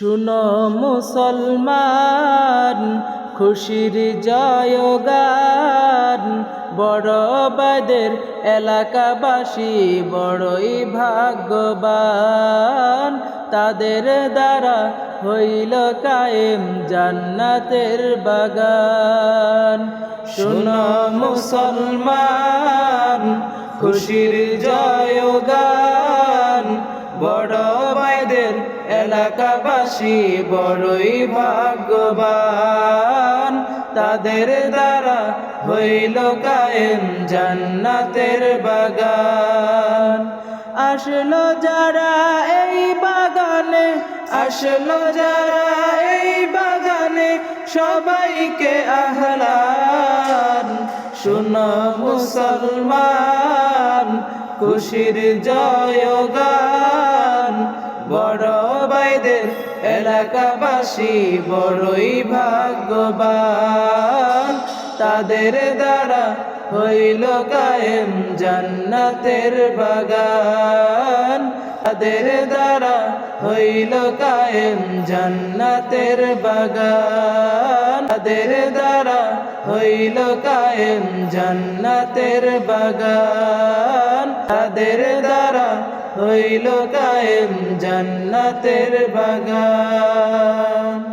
শুনো মুসলমান, খুশির জয়গান। বড় বাদের এলাকাবাসী বড়ই ভাগ্যবান। তাদের দ্বারা হইল কায়েম জান্নাতের বাগান। শুনো মুসলমান, খুশির জয়গান। এলাকাবাসী বড়ই ভাগ্যবান। তাদের দ্বারা হইল কায়েম জান্নাতের বাগান। আসলো যারা এই বাগানে, আসলো যারা এই বাগানে সবাইকে আহলান। শুনো মুসলমান, খুশির জয়গান বড় বাইদের এলাকাবাসী বড়ই ভাগ্যবান। তাদের দ্বারা হইল কায়েম জান্নাতের বাগান। তাদের দ্বারা হইল কায়েম জান্নাতের বাগান। তাদের দ্বারা হইল কায়েম জান্নাতের বাগান। তাদের দ্বারা হইল কায়েম জান্নাতের বাগান।